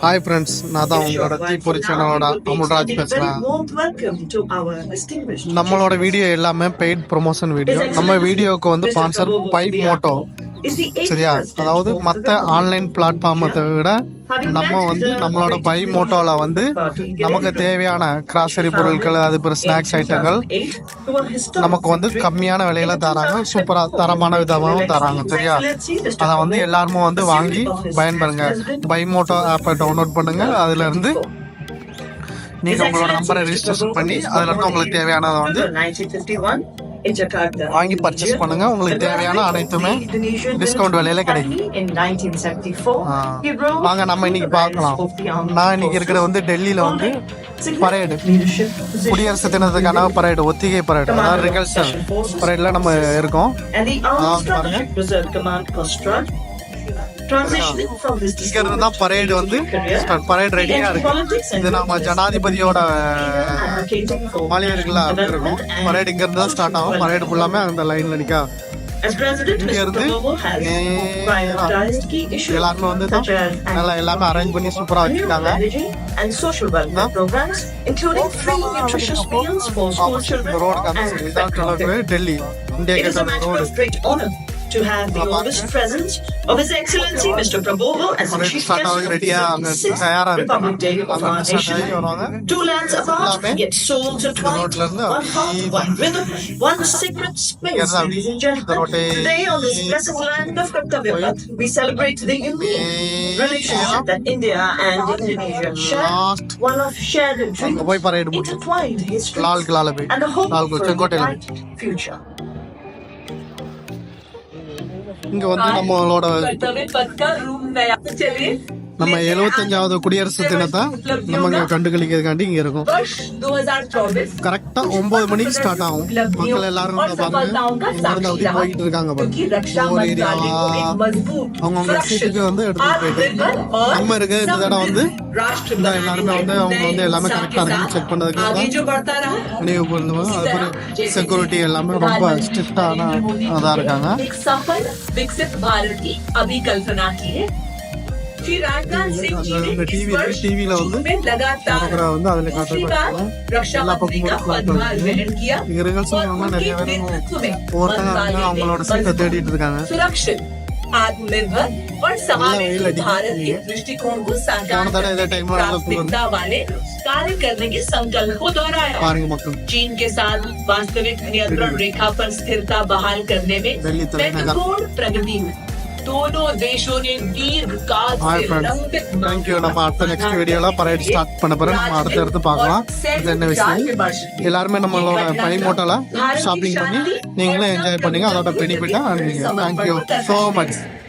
Hi friends நான் தான் உங்களோட தீப்பொறி சேனலோட அமுல்ராஜ் பேசுகிறேன் நம்மளோட வீடியோ எல்லாமே பெய்ட் ப்ரொமோஷன் வீடியோ நம்ம வீடியோவுக்கு வந்து ஸ்பான்சர் பைப் மோட்டோ சரியா? அதாவது மற்ற ஆன்லைன் பிளாட்ஃபார்மத்தை விட நம்ம வந்து நம்மளோட பை மோட்டோவில் வந்து நமக்கு தேவையான கிராசரி பொருட்கள் அது பிறகு ஸ்நாக்ஸ் ஐட்டங்கள் நமக்கு வந்து கம்மியான விலையில தராங்க. சூப்பரா தரமான விதமாகவும் தராங்க. சரியா? அதை வந்து எல்லாருமே வந்து வாங்கி பயன்பெறுங்க. பை மோட்டோ ஆப்பை டவுன்லோட் பண்ணுங்க. அதுல இருந்து நீங்க உங்களோட நம்பரை ரெஜிஸ்ட்ரேஷன் பண்ணி அதுல இருந்து உங்களுக்கு தேவையானதை வந்து 1951 in Jakarta. வாங்கி பர்ச்சேஸ் பண்ணுங்க. உங்களுக்கு தேவையான அனைத்துமே டிஸ்கவுண்ட் விலையில கிடைக்கும். In 1974, ah. he wrote வாங்க நம்ம இன்னைக்கு பார்க்கலாம். நான் இன்னைக்கு இருக்கிறது வந்து டெல்லியில வந்து பரேடு. குடியரசு தினத்துக்கான பரேடு ஒத்திகை பரேடு அதாவது ரிகல்சல் பரேட்ல நம்ம இருக்கோம். And the Ah, Armed Strategic Reserve Command Kostra transitioning from his இங்க இருந்து தான் பரேடு வந்து பரேட் ரெடியா இருக்கு இது நம்ம ஜனாதிபதியோட மாளிகை இருக்குல்ல இருக்கும் பரேடு இங்க இருந்து தான் ஸ்டார்ட் ஆகும் பரேடு ஃபுல்லாமே அந்த லைன்ல issues எல்லாருமே வந்து நல்லா எல்லாமே அரேஞ்ச் பண்ணி சூப்பரா வச்சிருக்காங்க ரோடு டெல்லி இந்தியா கேட்ட road to have the august presence of His Excellency Mr. Prabowo as the Chief Guest of the 56th Republic Day of our nation. Two lands apart, yet souls intertwined, one heart, one rhythm, one sacred space, ladies and gentlemen. Today on this blessed land of Kartavya we celebrate the unique relationship that India and Indonesia share, one of shared dreams, intertwined histories, and a hope for a bright future. இங்க வந்து நம்மளோட நம்ம எழுபத்தஞ்சாவது குடியரசு தினத்தை நம்ம இங்கே கண்டுகளிக்கிறதுக்காண்டி இங்கே இருக்கும். கரெக்டாக ஒம்பது மணிக்கு ஸ்டார்ட் ஆகும். மக்கள் எல்லாரும் பாருங்க போய்கிட்டு இருக்காங்க ஒவ்வொரு அவங்கவுங்க சீட்டுக்கு வந்து எடுத்துட்டு போயிட்டு நம்ம இருக்க இந்த தடவை வந்து இந்த எல்லாருமே வந்து அவங்க வந்து எல்லாமே கரெக்டாக இருக்குன்னு செக் பண்ணுறதுக்கு நினைவு பண்ணுவோம் அதுக்கப்புறம் செக்யூரிட்டி எல்லாமே ரொம்ப ஸ்ட்ரிக்டான அதாக இருக்காங்க. एक सफल विकसित भारत की अभिकल्पना की है श्री राजनाथ सिंह जी ने அந்த इस டிவி वर्ष டிவில வந்து में लगातार நடக்கிற வந்து அதுல दूसरी बार காட்டுறாங்க रक्षा எல்லா मंत्री का பக்கமும் पदभार ग्रहण किया இங்க ரிகல்ஸ் और பண்ணவங்க उनके நிறைய பேர் नेतृत्व में ஒவ்வொருத்தங்க வந்து मंत्रालय அவங்களோட ने சீட்டை मजबूत, தேடிட்டு இருக்காங்க सुरक्षित आत्मनिर्भर और वेल समावेशी अडिग भारत के है। दृष्टिकोण को साकार कौन था ना करने इधर की टाइम वाला लोग प्राथमिकता वाले कार्य करने के संकल्प को दोहराया பாருங்க மக்கள் चीन के साथ वास्तविक नियंत्रण रेखा पर स्थिरता बहाल करने में दिल्ली तलेनगर। महत्वपूर्ण प्रगति हुई दोनों देशों ने दीर्घ काल ஹாய் से ஃப்ரெண்ட்ஸ் लंबित தேங்க்யூ நம்ம அடுத்த நெக்ஸ்ட் வீடியோல பரேட் ஸ்டார்ட் பண்ண பிறகு நம்ம அடுத்து எடுத்து பார்க்கலாம் இது என்ன விஷயம் எல்லாருமே நம்மளோட பை மூட்டல ஷாப்பிங் பண்ணி நீங்களும் என்ஜாய் பண்ணீங்க அதோட பெனிஃபிட்டா தேங்க்யூ ஸோ மச் Yeah.